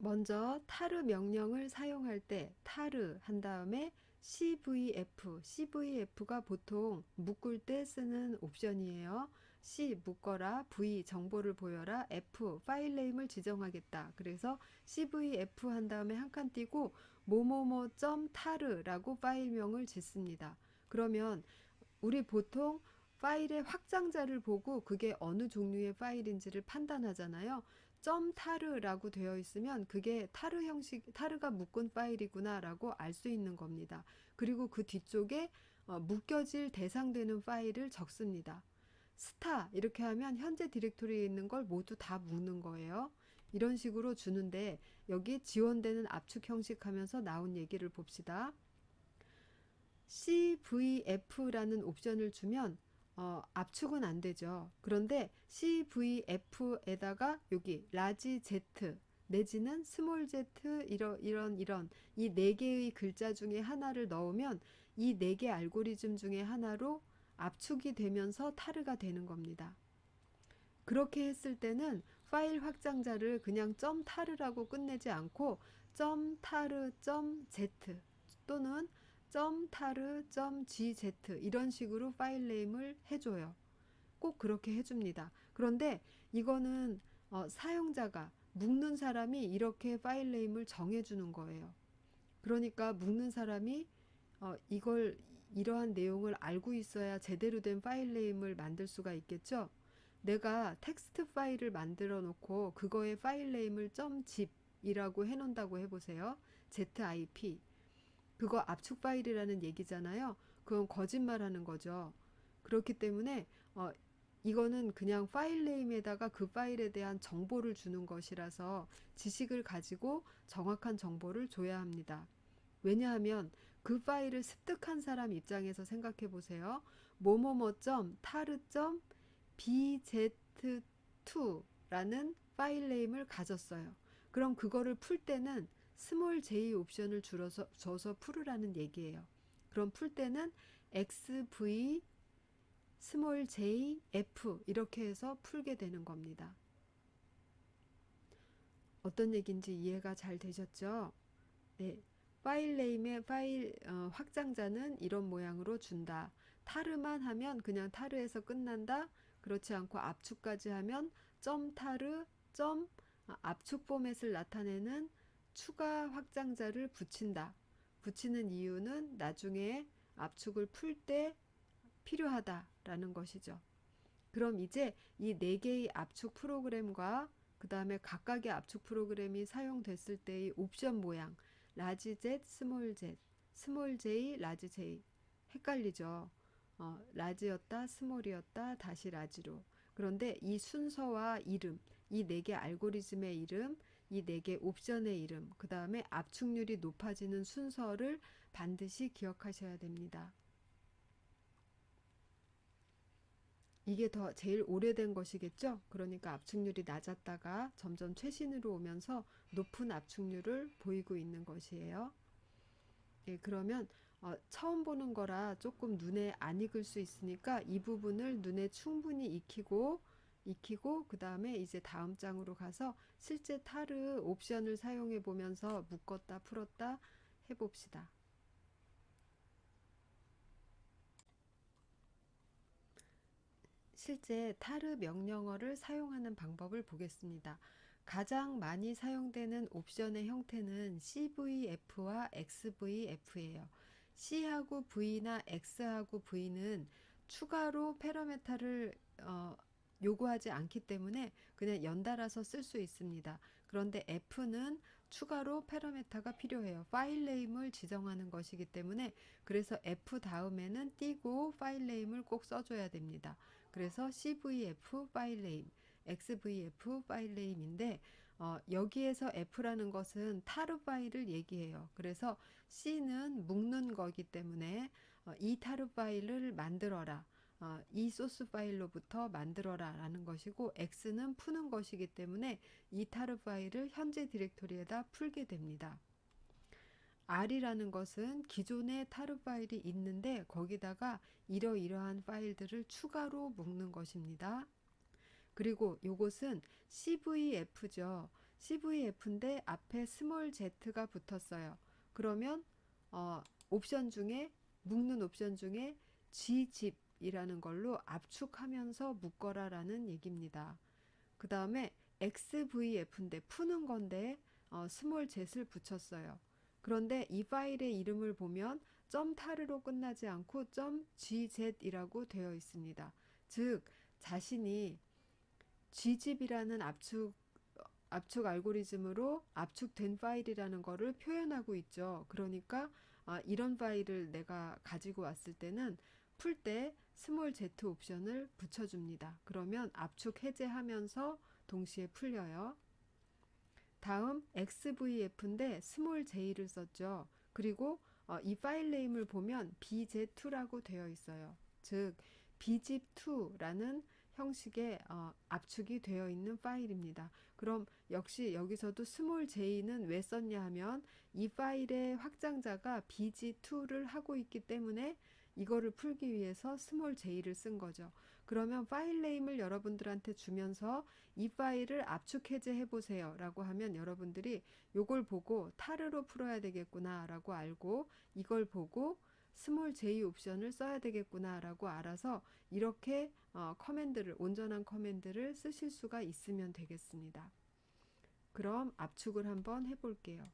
먼저 타르 명령을 사용할 때 타르 한 다음에 CVF, CVF가 보통 묶을 때 쓰는 옵션이에요. C 묶어라, V 정보를 보여라, F 파일 네임을 지정하겠다. 그래서 CVF 한 다음에 한 칸 띄고 뭐뭐뭐.타르라고 파일명을 짓습니다. 그러면 우리 보통 파일의 확장자를 보고 그게 어느 종류의 파일인지를 판단하잖아요. 점 타르라고 되어 있으면 그게 타르 형식 타르가 묶은 파일이구나라고 알 수 있는 겁니다. 그리고 그 뒤쪽에 어, 묶여질 대상되는 파일을 적습니다. 스타 이렇게 하면 현재 디렉토리에 있는 걸 모두 다 묶는 거예요. 이런 식으로 주는데 여기 지원되는 압축 형식 하면서 나온 얘기를 봅시다. CVF라는 옵션을 주면 어, 압축은 안 되죠. 그런데 CVF에다가 여기 라지 Z 내지는 스몰 Z 이런 이런 이런 이 네 개의 글자 중에 하나를 넣으면 이 네 개 알고리즘 중에 하나로 압축이 되면서 타르가 되는 겁니다. 그렇게 했을 때는 파일 확장자를 그냥 점 타르라고 끝내지 않고 점 타르 점 Z 또는 점 타르 점 gz 이런 식으로 파일 네임을 해줘요. 꼭 그렇게 해줍니다. 그런데 이거는 어, 사용자가 묶는 사람이 이렇게 파일 네임을 정해주는 거예요. 그러니까 묶는 사람이 어, 이걸 이러한 내용을 알고 있어야 제대로 된 파일 네임을 만들 수가 있겠죠. 내가 텍스트 파일을 만들어 놓고 그거의 파일 네임을 .zip이라고 해놓는다고 해보세요. zip 그거 압축 파일이라는 얘기잖아요. 그건 거짓말하는 거죠. 그렇기 때문에 어, 이거는 그냥 파일 네임에다가 그 파일에 대한 정보를 주는 것이라서 지식을 가지고 정확한 정보를 줘야 합니다. 왜냐하면 그 파일을 습득한 사람 입장에서 생각해 보세요. 뭐뭐뭐.점 타르.점 bz2라는 파일 네임을 가졌어요. 그럼 그거를 풀 때는 스몰 j 옵션을 줄여서 줘서 풀으라는 얘기예요. 그럼 풀 때는 xv 스몰 j f 이렇게 해서 풀게 되는 겁니다. 어떤 얘기인지 이해가 잘 되셨죠? 네. 파일 네임의 파일 어, 확장자는 이런 모양으로 준다. 타르만 하면 그냥 타르에서 끝난다. 그렇지 않고 압축까지 하면 점 타르 점 아, 압축 포맷을 나타내는 추가 확장자를 붙인다. 붙이는 이유는 나중에 압축을 풀 때 필요하다라는 것이죠. 그럼 이제 이 네 개의 압축 프로그램과 그 다음에 각각의 압축 프로그램이 사용됐을 때의 옵션 모양, 라지 Z, 스몰 Z, 스몰 J, 라지 J 헷갈리죠. 어, 라지였다, 스몰이었다, 다시 라지로. 그런데 이 순서와 이름, 이 네 개 알고리즘의 이름, 이 네 개 옵션의 이름, 그 다음에 압축률이 높아지는 순서를 반드시 기억하셔야 됩니다. 이게 더 제일 오래된 것이겠죠? 그러니까 압축률이 낮았다가 점점 최신으로 오면서 높은 압축률을 보이고 있는 것이에요. 예, 그러면 어, 처음 보는 거라 조금 눈에 안 익을 수 있으니까 이 부분을 눈에 충분히 익히고 익히고 그 다음에 이제 다음 장으로 가서 실제 타르 옵션을 사용해 보면서 묶었다 풀었다 해봅시다. 실제 타르 명령어를 사용하는 방법을 보겠습니다. 가장 많이 사용되는 옵션의 형태는 CVF와 XVF예요. C하고 V나 X하고 V는 추가로 페러메타를 어, 요구하지 않기 때문에 그냥 연달아서 쓸 수 있습니다. 그런데 F는 추가로 페러메타가 필요해요. 파일 네임을 지정하는 것이기 때문에 그래서 F 다음에는 띄고 파일 네임을 꼭 써줘야 됩니다. 그래서 CVF 파일 네임, XVF 파일 네임인데 어, 여기에서 F라는 것은 타르 파일을 얘기해요. 그래서 C는 묶는 거기 때문에 어, 이 타르 파일을 만들어라. 어, 이 소스 파일로부터 만들어라 라는 것이고 X는 푸는 것이기 때문에 이 타르 파일을 현재 디렉토리에다 풀게 됩니다. R이라는 것은 기존의 타르 파일이 있는데 거기다가 이러이러한 파일들을 추가로 묶는 것입니다. 그리고 요것은 CVF죠. CVF인데 앞에 스몰 z가 붙었어요. 그러면 어, 옵션 중에 묶는 옵션 중에 G집 이라는 걸로 압축하면서 묶어라라는 얘기입니다. 그 다음에 XVF인데 푸는 건데 어, 스몰 zet을 붙였어요. 그런데 이 파일의 이름을 보면 점 타르로 끝나지 않고 점 gz이라고 되어 있습니다. 즉 자신이 gzip이라는 압축 압축 알고리즘으로 압축된 파일이라는 거를 표현하고 있죠. 그러니까 아, 이런 파일을 내가 가지고 왔을 때는 풀때 스몰 z 옵션을 붙여줍니다. 그러면 압축 해제하면서 동시에 풀려요. 다음 XVF인데 스몰 j를 썼죠. 그리고 어, 이 파일 네임을 보면 bz2라고 되어 있어요. 즉 bzip2라는 형식의 어, 압축이 되어 있는 파일입니다. 그럼 역시 여기서도 스몰 j는 왜 썼냐 하면 이 파일의 확장자가 bg2를 하고 있기 때문에 이거를 풀기 위해서 스몰 j를 쓴 거죠. 그러면 파일 네임을 여러분들한테 주면서 이 파일을 압축 해제해 보세요 라고 하면 여러분들이 요걸 보고 타르로 풀어야 되겠구나 라고 알고 이걸 보고 스몰 j 옵션을 써야 되겠구나 라고 알아서 이렇게 어, 커맨드를 온전한 커맨드를 쓰실 수가 있으면 되겠습니다. 그럼 압축을 한번 해볼게요.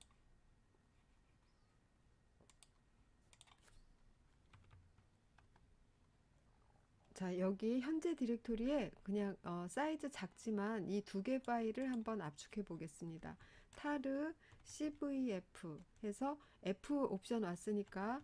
자, 여기 현재 디렉토리에 그냥 어, 사이즈 작지만 이 두 개 파일을 한번 압축해 보겠습니다. 타르 cvf 해서 f 옵션 왔으니까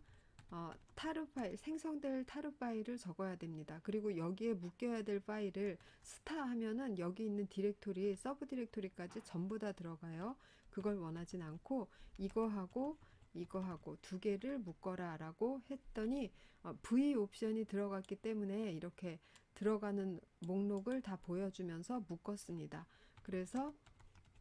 어, 타르 파일 생성될 타르 파일을 적어야 됩니다. 그리고 여기에 묶여야 될 파일을 스타 하면은 여기 있는 디렉토리 서브 디렉토리까지 전부 다 들어가요. 그걸 원하진 않고 이거하고 이거하고 두 개를 묶어라 라고 했더니 어, V 옵션이 들어갔기 때문에 이렇게 들어가는 목록을 다 보여주면서 묶었습니다. 그래서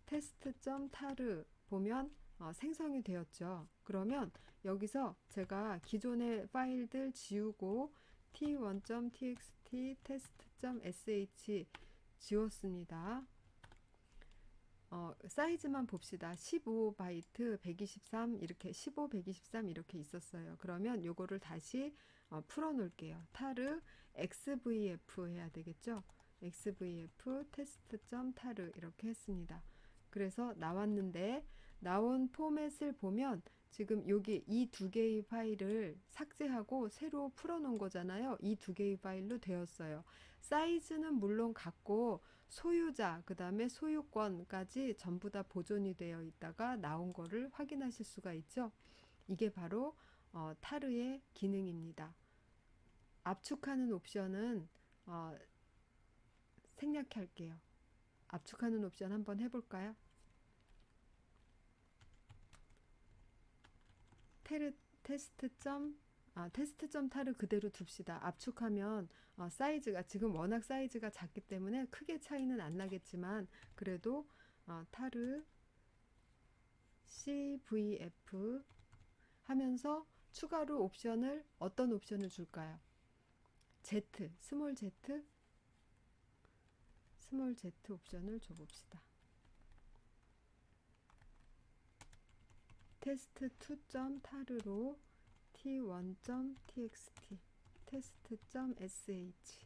테스트.타르 보면 어, 생성이 되었죠. 그러면 여기서 제가 기존의 파일들 지우고 t1.txt test.sh 지웠습니다. 어, 사이즈만 봅시다. 15 바이트 123 이렇게 15 123 이렇게 있었어요. 그러면 요거를 다시 어, 풀어 놓을게요. 타르 xvf 해야 되겠죠? xvf 테스트.타르 이렇게 했습니다. 그래서 나왔는데 나온 포맷을 보면 지금 여기 이 두 개의 파일을 삭제하고 새로 풀어 놓은 거잖아요. 이 두 개의 파일로 되었어요. 사이즈는 물론 같고 소유자, 그 다음에 소유권까지 전부 다 보존이 되어 있다가 나온 거를 확인하실 수가 있죠. 이게 바로 어, 타르의 기능입니다. 압축하는 옵션은 어, 생략할게요. 압축하는 옵션 한번 해볼까요? 테르, 테스트 점 아, 테스트 점 타르 그대로 둡시다. 압축하면 어, 사이즈가 지금 워낙 사이즈가 작기 때문에 크게 차이는 안 나겠지만 그래도 어, 타르 CVF 하면서 추가로 옵션을 어떤 옵션을 줄까요? Z, 스몰 Z, 스몰 Z 옵션을 줘봅시다. 테스트 2.타르로 t1.txt test.sh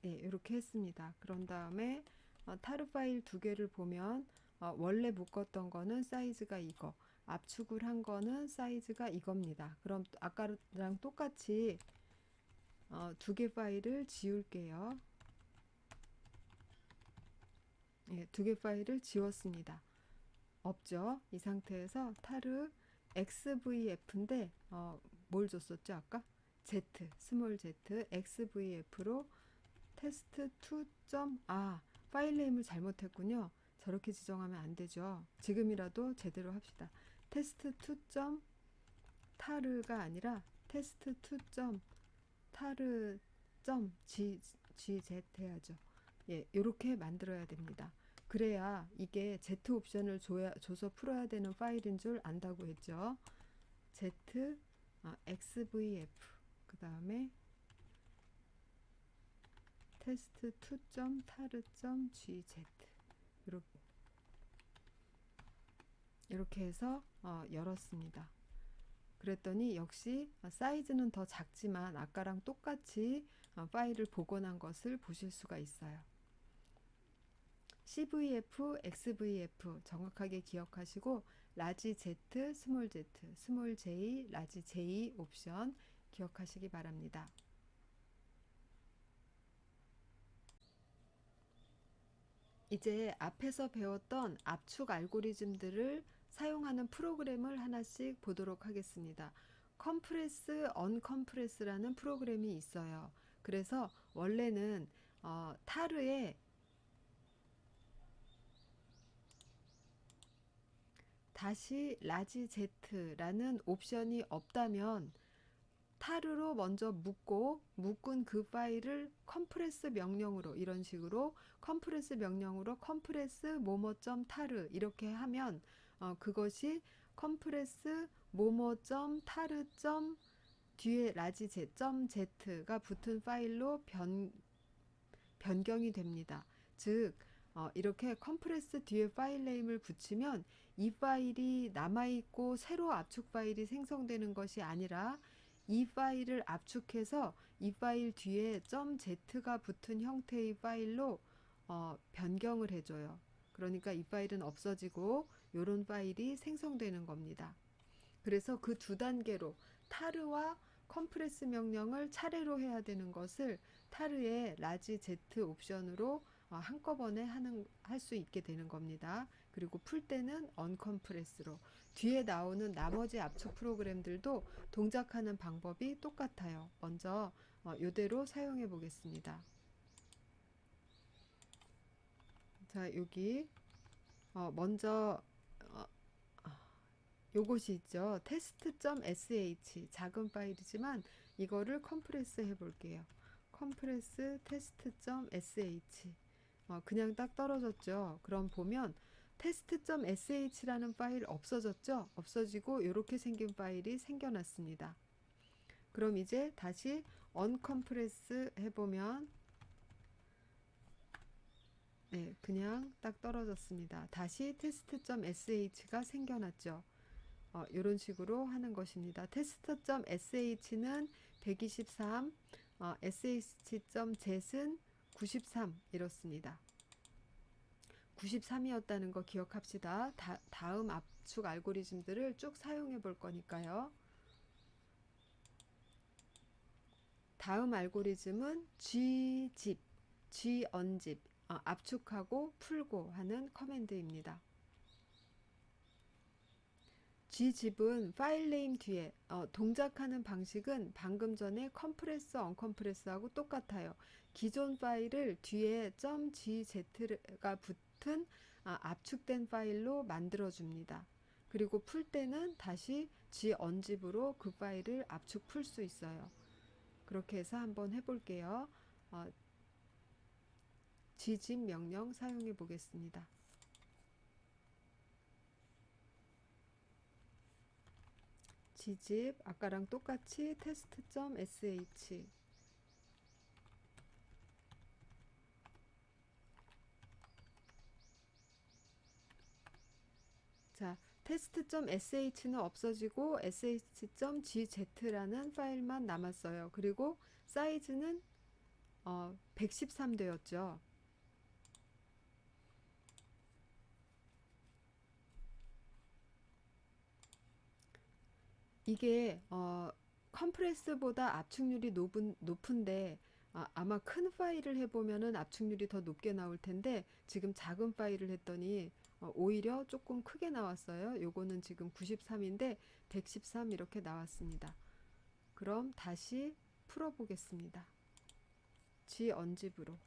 네, 이렇게 했습니다. 그런 다음에 어, 타르 파일 두 개를 보면 어, 원래 묶었던 거는 사이즈가 이거 압축을 한 거는 사이즈가 이겁니다. 그럼 아까랑 똑같이 어, 두개 파일을 지울게요. 예, 두 개 파일을 지웠습니다. 없죠. 이 상태에서 타르 XVF인데 어, 뭘 줬었죠 아까? Z, 스몰 Z, XVF로 테스트 2. 아 파일 네임을 잘못했군요. 저렇게 지정하면 안 되죠. 지금이라도 제대로 합시다. 테스트 2. 타르가 아니라 테스트 2. 타르 GZ 해야죠. 예, 이렇게 만들어야 됩니다. 그래야 이게 Z 옵션을 줘야, 줘서 풀어야 되는 파일인 줄 안다고 했죠. Z, 아, XVF, 그 다음에 테스트 2.타르.gz 이렇게 해서 어, 열었습니다. 그랬더니 역시 어, 사이즈는 더 작지만 아까랑 똑같이 어, 파일을 복원한 것을 보실 수가 있어요. CVF, XVF 정확하게 기억하시고 라지 Z, 스몰 Z, 스몰 J, 라지 J 옵션 기억하시기 바랍니다. 이제 앞에서 배웠던 압축 알고리즘들을 사용하는 프로그램을 하나씩 보도록 하겠습니다. 컴프레스, 언컴프레스라는 프로그램이 있어요. 그래서 원래는 어, 타르에 다시 라지 Z라는 옵션이 없다면 타르로 먼저 묶고 묶은 그 파일을 컴프레스 명령으로 이런 식으로 컴프레스 명령으로 컴프레스 모모점 타르 이렇게 하면 어, 그것이 컴프레스 모모점 타르점 뒤에 라지 제점 z가 붙은 파일로 변 변경이 됩니다. 즉 어, 이렇게 컴프레스 뒤에 파일 네임을 붙이면 이 파일이 남아 있고 새로 압축 파일이 생성되는 것이 아니라 이 파일을 압축해서 이 파일 뒤에 .z가 붙은 형태의 파일로 어, 변경을 해줘요. 그러니까 이 파일은 없어지고 이런 파일이 생성되는 겁니다. 그래서 그 두 단계로 타르와 컴프레스 명령을 차례로 해야 되는 것을 타르의 라지 Z 옵션으로 어, 한꺼번에 하는 할 수 있게 되는 겁니다. 그리고 풀 때는 언컴프레스로 뒤에 나오는 나머지 압축 프로그램들도 동작하는 방법이 똑같아요. 먼저 어, 이대로 사용해 보겠습니다. 자 여기 어, 먼저 어, 요것이 있죠. test.sh 작은 파일이지만 이거를 컴프레스 해 볼게요. 컴프레스 test.sh 어, 그냥 딱 떨어졌죠. 그럼 보면 test.sh라는 파일 없어졌죠? 없어지고 이렇게 생긴 파일이 생겨났습니다. 그럼 이제 다시 언컴프레스 해보면 네, 그냥 딱 떨어졌습니다. 다시 test.sh가 생겨났죠. 어, 이런 식으로 하는 것입니다. test.sh는 123, 어, sh.jet은 93 이렇습니다. 93이었다는 거 기억합시다. 다, 다음 압축 알고리즘들을 쭉 사용해 볼 거니까요. 다음 알고리즘은 gzip, gunzip, 어, 압축하고 풀고 하는 커맨드입니다. Gzip은 파일 네임 뒤에 어, 동작하는 방식은 방금 전에 컴프레스, 언컴프레스하고 똑같아요. 기존 파일을 뒤에 .gz가 붙은 아, 압축된 파일로 만들어 줍니다. 그리고 풀 때는 다시 gunzip으로 그 파일을 압축 풀 수 있어요. 그렇게 해서 한번 해볼게요. 어, gzip 명령 사용해 보겠습니다. Gzip 아까랑 똑같이 test.sh 자, test.sh는 없어지고 sh.gz라는 파일만 남았어요. 그리고 사이즈는 어, 113 되었죠. 이게 어, 컴프레스보다 압축률이 높은, 높은데 아, 아마 큰 파일을 해보면은 압축률이 더 높게 나올 텐데 지금 작은 파일을 했더니 어, 오히려 조금 크게 나왔어요. 요거는 지금 93인데 113 이렇게 나왔습니다. 그럼 다시 풀어보겠습니다. G 언집으로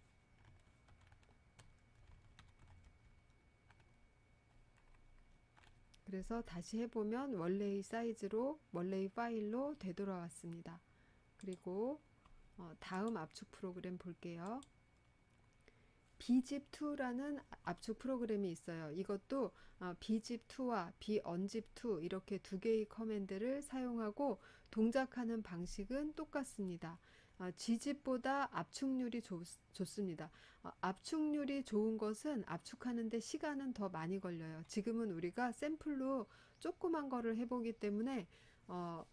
그래서 다시 해보면 원래의 사이즈로 원래의 파일로 되돌아왔습니다. 그리고 어, 다음 압축 프로그램 볼게요. bzip2라는 압축 프로그램이 있어요. 이것도 어, bzip2와 bunzip2 이렇게 두 개의 커맨드를 사용하고 동작하는 방식은 똑같습니다. 아, G집보다 압축률이 좋, 좋습니다. 아, 압축률이 좋은 것은 압축하는데 시간은 더 많이 걸려요. 지금은 우리가 샘플로 조그만 거를 해보기 때문에 어,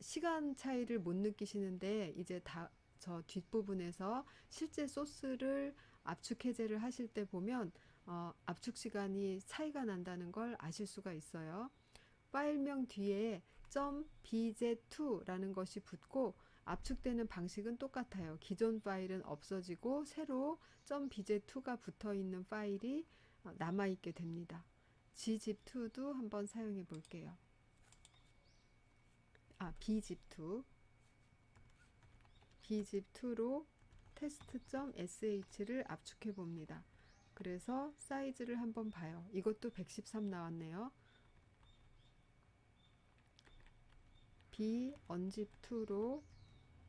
시간 차이를 못 느끼시는데 이제 다 저 뒷부분에서 실제 소스를 압축 해제를 하실 때 보면 어, 압축 시간이 차이가 난다는 걸 아실 수가 있어요. 파일명 뒤에 .bz2라는 것이 붙고 압축되는 방식은 똑같아요. 기존 파일은 없어지고 새로 .bz2가 붙어 있는 파일이 어, 남아 있게 됩니다. gzip2도 한번 사용해 볼게요. 아, bzip2 bzip2로 test.sh를 압축해 봅니다. 그래서 사이즈를 한번 봐요. 이것도 113 나왔네요. b unzip2로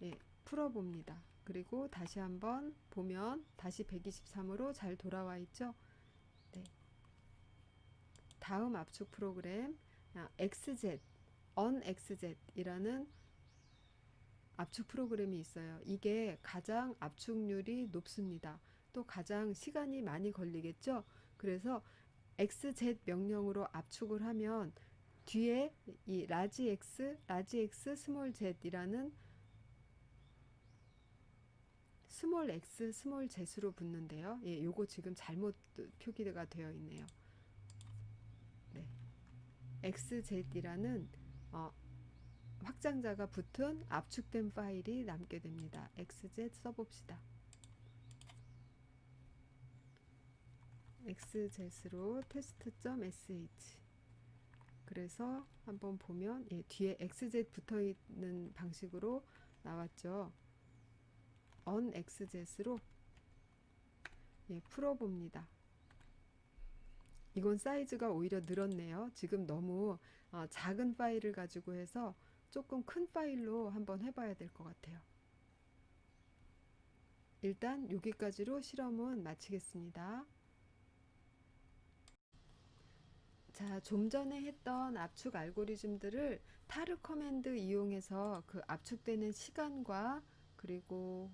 예, 풀어봅니다. 그리고 다시 한번 보면 다시 123으로 잘 돌아와 있죠. 네. 다음 압축 프로그램 아, XZ, unXZ이라는 압축 프로그램이 있어요. 이게 가장 압축률이 높습니다. 또 가장 시간이 많이 걸리겠죠. 그래서 XZ 명령으로 압축을 하면 뒤에 이 라지 X, 라지 X, 스몰 Z이라는 스몰 X, 스몰 Z로 붙는데요. 예, 요거 지금 잘못 표기가 되어 있네요. 네. XZ이라는 어, 확장자가 붙은 압축된 파일이 남게 됩니다. XZ 써봅시다. XZ로 test.sh 그래서 한번 보면 예, 뒤에 XZ 붙어 있는 방식으로 나왔죠. unXZ로 예, 풀어봅니다. 이건 사이즈가 오히려 늘었네요. 지금 너무 어, 작은 파일을 가지고 해서 조금 큰 파일로 한번 해봐야 될 것 같아요. 일단 여기까지로 실험은 마치겠습니다. 자, 좀 전에 했던 압축 알고리즘들을 타르 커맨드 이용해서 그 압축되는 시간과 그리고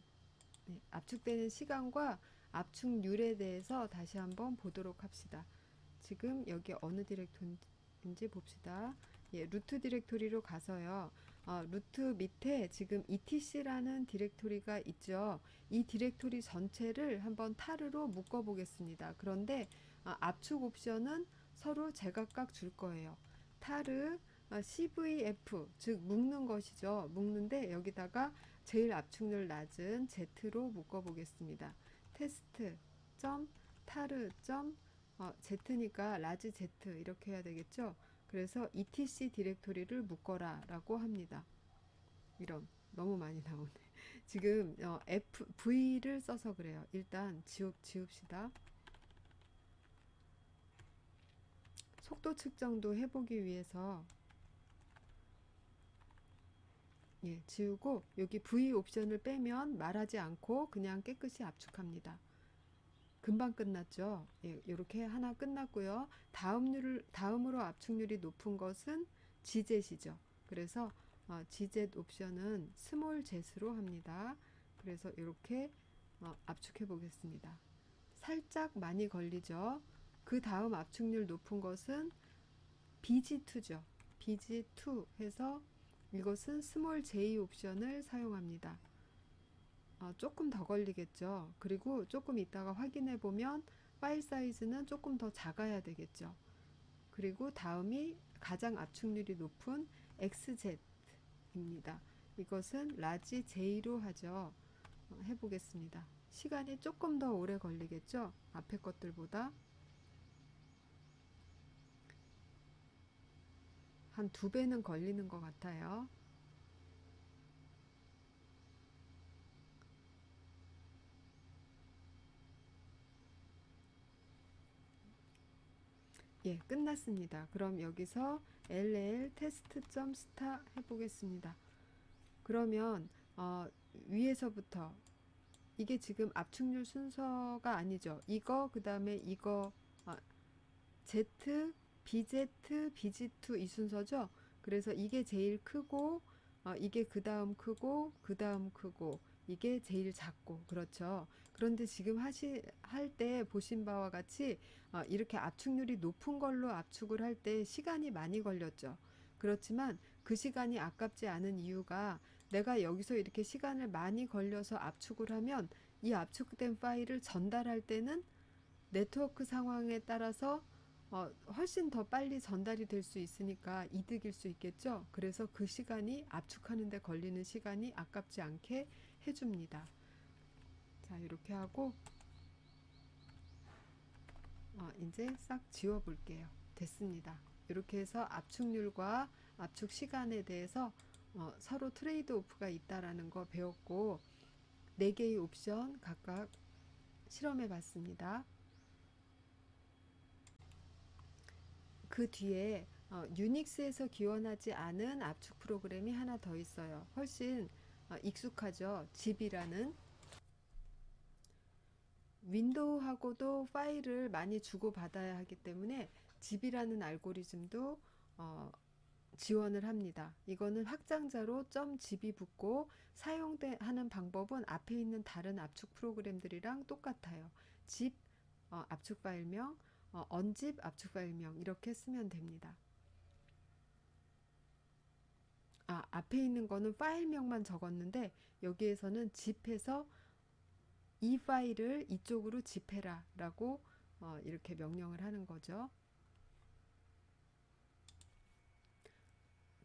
네, 압축되는 시간과 압축률에 대해서 다시 한번 보도록 합시다. 지금 여기 어느 디렉토리인지 봅시다. 예, 루트 디렉토리로 가서요. 어, 루트 밑에 지금 etc라는 디렉토리가 있죠. 이 디렉토리 전체를 한번 타르로 묶어 보겠습니다. 그런데 어, 압축 옵션은 서로 제각각 줄 거예요. 타르 어, CVF 즉 묶는 것이죠. 묶는데 여기다가 제일 압축률 낮은 Z로 묶어 보겠습니다. 테스트 점 타르 점 어, Z니까 라지 Z 이렇게 해야 되겠죠. 그래서 etc 디렉토리를 묶어라 라고 합니다. 이런 너무 많이 나오네. 지금 어, F, V를 써서 그래요. 일단 지웁, 지웁시다. 속도 측정도 해보기 위해서 예, 지우고 여기 V 옵션을 빼면 말하지 않고 그냥 깨끗이 압축합니다. 금방 끝났죠. 예, 이렇게 하나 끝났고요. 다음률을 다음으로 압축률이 높은 것은 GZ이죠. 그래서 어, GZ 옵션은 스몰 Z로 합니다. 그래서 이렇게 어, 압축해 보겠습니다. 살짝 많이 걸리죠. 그 다음 압축률 높은 것은 BG2죠. BG2 해서 이것은 스몰 J 옵션을 사용합니다. 어, 조금 더 걸리겠죠. 그리고 조금 이따가 확인해 보면 파일 사이즈는 조금 더 작아야 되겠죠. 그리고 다음이 가장 압축률이 높은 XZ입니다. 이것은 라지 J로 하죠. 어, 해보겠습니다. 시간이 조금 더 오래 걸리겠죠. 앞에 것들보다. 한 두 배는 걸리는 것 같아요. 예, 끝났습니다. 그럼 여기서 ll test.star 해보겠습니다. 그러면 어, 위에서부터 이게 지금 압축률 순서가 아니죠. 이거 그 다음에 이거 어, z, bz, bg2 이 순서죠. 그래서 이게 제일 크고 어, 이게 그 다음 크고 그 다음 크고 이게 제일 작고 그렇죠. 그런데 지금 하시 할 때 보신 바와 같이 어, 이렇게 압축률이 높은 걸로 압축을 할 때 시간이 많이 걸렸죠. 그렇지만 그 시간이 아깝지 않은 이유가 내가 여기서 이렇게 시간을 많이 걸려서 압축을 하면 이 압축된 파일을 전달할 때는 네트워크 상황에 따라서 어, 훨씬 더 빨리 전달이 될 수 있으니까 이득일 수 있겠죠. 그래서 그 시간이 압축하는 데 걸리는 시간이 아깝지 않게 해줍니다. 자, 이렇게 하고 어, 이제 싹 지워 볼게요. 됐습니다. 이렇게 해서 압축률과 압축 시간에 대해서 어, 서로 트레이드 오프가 있다라는 거 배웠고 네 개의 옵션 각각 실험해 봤습니다. 그 뒤에 어, 유닉스에서 기원하지 않은 압축 프로그램이 하나 더 있어요. 훨씬 어, 익숙하죠. 집이라는 윈도우하고도 파일을 많이 주고받아야 하기 때문에 집이라는 알고리즘도 어, 지원을 합니다. 이거는 확장자로 .집이 붙고 사용하는 방법은 앞에 있는 다른 압축 프로그램들이랑 똑같아요. 집 어, 압축 파일명, 어, 언집 압축 파일명 이렇게 쓰면 됩니다. 아, 앞에 있는 거는 파일명만 적었는데 여기에서는 집해서 이 파일을 이쪽으로 집해라 라고 어, 이렇게 명령을 하는 거죠.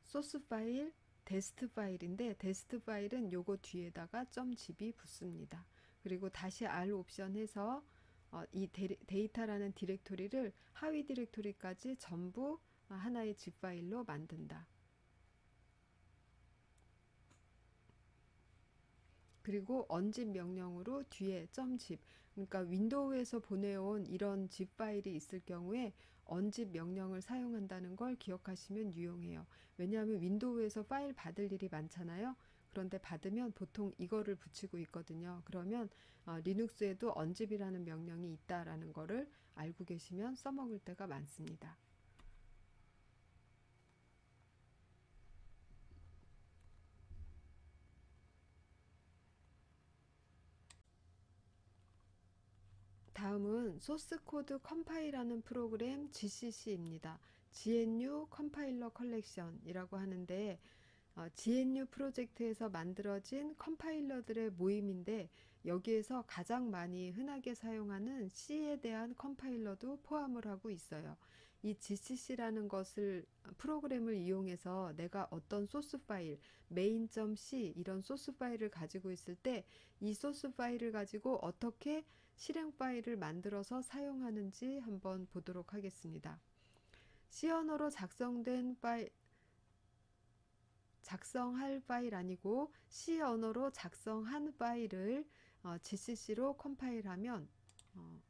소스 파일, 데스트 파일인데 데스트 파일은 요거 뒤에다가 .집이 붙습니다. 그리고 다시 R 옵션 해서 어, 이 데이터라는 디렉토리를 하위 디렉토리까지 전부 하나의 집 파일로 만든다. 그리고 언집 명령으로 뒤에 .zip 그러니까 윈도우에서 보내온 이런 zip 파일이 있을 경우에 언집 명령을 사용한다는 걸 기억하시면 유용해요. 왜냐하면 윈도우에서 파일 받을 일이 많잖아요. 그런데 받으면 보통 이거를 붙이고 있거든요. 그러면 어, 리눅스에도 언집이라는 명령이 있다라는 거를 알고 계시면 써먹을 때가 많습니다. 다음은 소스 코드 컴파일하는 프로그램 GCC입니다. GNU 컴파일러 컬렉션이라고 하는데 어, GNU 프로젝트에서 만들어진 컴파일러들의 모임인데 여기에서 가장 많이 흔하게 사용하는 C에 대한 컴파일러도 포함을 하고 있어요. 이 GCC라는 것을 프로그램을 이용해서 내가 어떤 소스 파일, main.c 이런 소스 파일을 가지고 있을 때 이 소스 파일을 가지고 어떻게 실행 파일을 만들어서 사용하는지 한번 보도록 하겠습니다. C 언어로 작성된 파일 작성할 파일 아니고 C 언어로 작성한 파일을 어, GCC로 컴파일하면 어,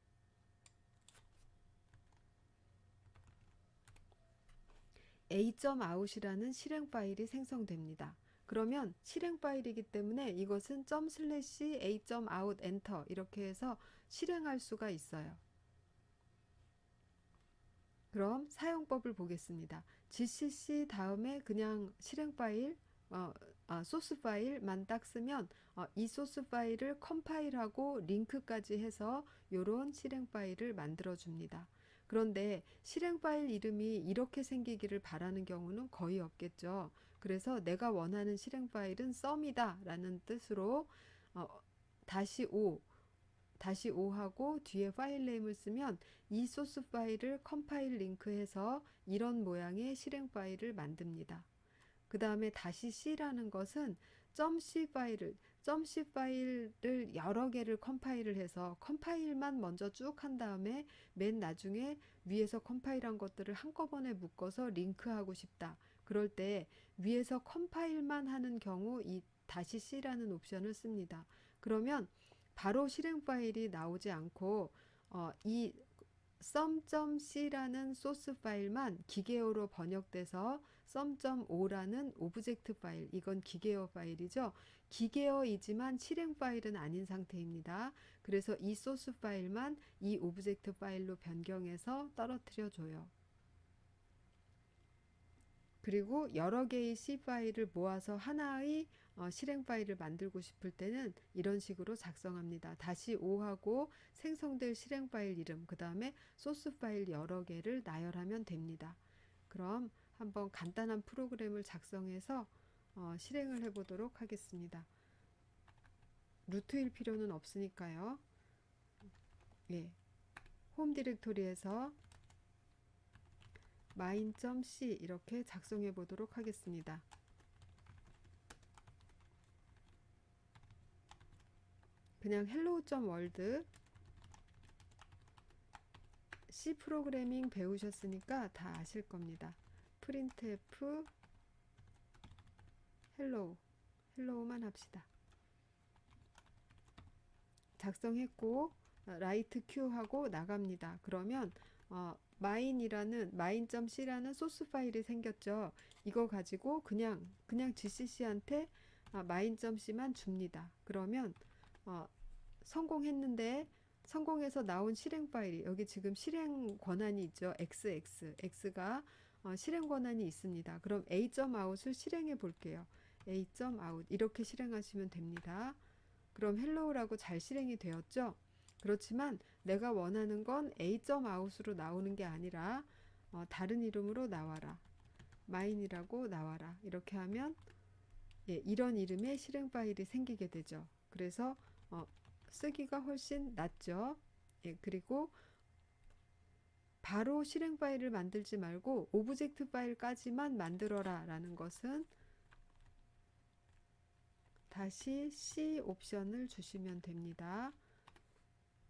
a.out이라는 실행 파일이 생성됩니다. 그러면 실행 파일이기 때문에 이것은 .slash a.out enter 이렇게 해서 실행할 수가 있어요. 그럼 사용법을 보겠습니다. gcc 다음에 그냥 실행 파일 어, 아, 소스 파일만 딱 쓰면 어, 이 소스 파일을 컴파일하고 링크까지 해서 이런 실행 파일을 만들어 줍니다. 그런데 실행 파일 이름이 이렇게 생기기를 바라는 경우는 거의 없겠죠. 그래서 내가 원하는 실행 파일은 썸이다 라는 뜻으로 어, 다시 5 다시 5하고 뒤에 파일 네임을 쓰면 이 소스 파일을 컴파일 링크해서 이런 모양의 실행 파일을 만듭니다. 그 다음에 다시 C라는 것은 .c 파일을 .c 파일을 여러 개를 컴파일을 해서 컴파일만 먼저 쭉 한 다음에 맨 나중에 위에서 컴파일한 것들을 한꺼번에 묶어서 링크하고 싶다. 그럴 때 위에서 컴파일만 하는 경우 이 다시 C라는 옵션을 씁니다. 그러면 바로 실행 파일이 나오지 않고 어, 이 sum.c라는 소스 파일만 기계어로 번역돼서 sum.o라는 오브젝트 파일 이건 기계어 파일이죠. 기계어이지만 실행 파일은 아닌 상태입니다. 그래서 이 소스 파일만 이 오브젝트 파일로 변경해서 떨어뜨려 줘요. 그리고 여러 개의 C 파일을 모아서 하나의 어, 실행 파일을 만들고 싶을 때는 이런 식으로 작성합니다. 다시 5하고 생성될 실행 파일 이름, 그 다음에 소스 파일 여러 개를 나열하면 됩니다. 그럼 한번 간단한 프로그램을 작성해서 어, 실행을 해보도록 하겠습니다. 루트일 필요는 없으니까요. 예. 홈 디렉토리에서 main.c 이렇게 작성해 보도록 하겠습니다. 그냥 hello.world C 프로그래밍 배우셨으니까 다 아실 겁니다. printf hello만 합시다. 작성했고 라이트 q 하고 나갑니다. 그러면 어, 마인이라는 마인.c라는 소스 파일이 생겼죠. 이거 가지고 그냥 그냥 GCC한테 아, 마인.c만 줍니다. 그러면 어, 성공했는데 성공해서 나온 실행 파일이 여기 지금 실행 권한이 있죠. XX X가 어, 실행 권한이 있습니다. 그럼 A.out을 실행해 볼게요. A.out 이렇게 실행하시면 됩니다. 그럼 헬로우라고 잘 실행이 되었죠. 그렇지만 내가 원하는 건 A.out으로 나오는 게 아니라 어, 다른 이름으로 나와라. 마인이라고 나와라. 이렇게 하면 예, 이런 이름의 실행 파일이 생기게 되죠. 그래서 어, 쓰기가 훨씬 낫죠. 예, 그리고 바로 실행 파일을 만들지 말고 오브젝트 파일까지만 만들어라 라는 것은 다시 C 옵션을 주시면 됩니다.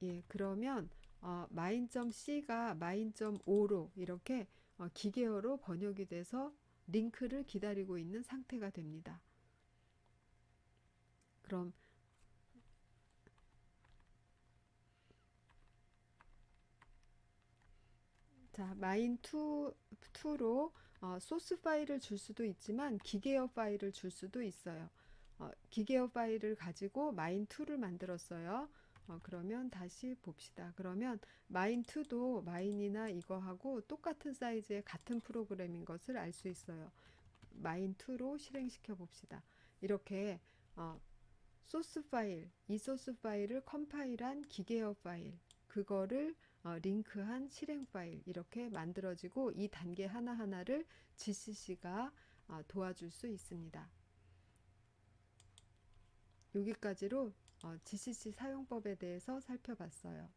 예, 그러면 어, 마인.c가 마인.5로 이렇게 어, 기계어로 번역이 돼서 링크를 기다리고 있는 상태가 됩니다. 그럼 자, 마인2 2로 어, 소스 파일을 줄 수도 있지만 기계어 파일을 줄 수도 있어요. 어, 기계어 파일을 가지고 마인2를 만들었어요. 어, 그러면 다시 봅시다. 그러면 마인2도 마인이나 이거하고 똑같은 사이즈의 같은 프로그램인 것을 알 수 있어요. 마인2로 실행시켜 봅시다. 이렇게 어, 소스 파일, 이 소스 파일을 컴파일한 기계어 파일, 그거를 어, 링크한 실행 파일 이렇게 만들어지고 이 단계 하나하나를 GCC가 어, 도와줄 수 있습니다. 여기까지로 어, GCC 사용법에 대해서 살펴봤어요.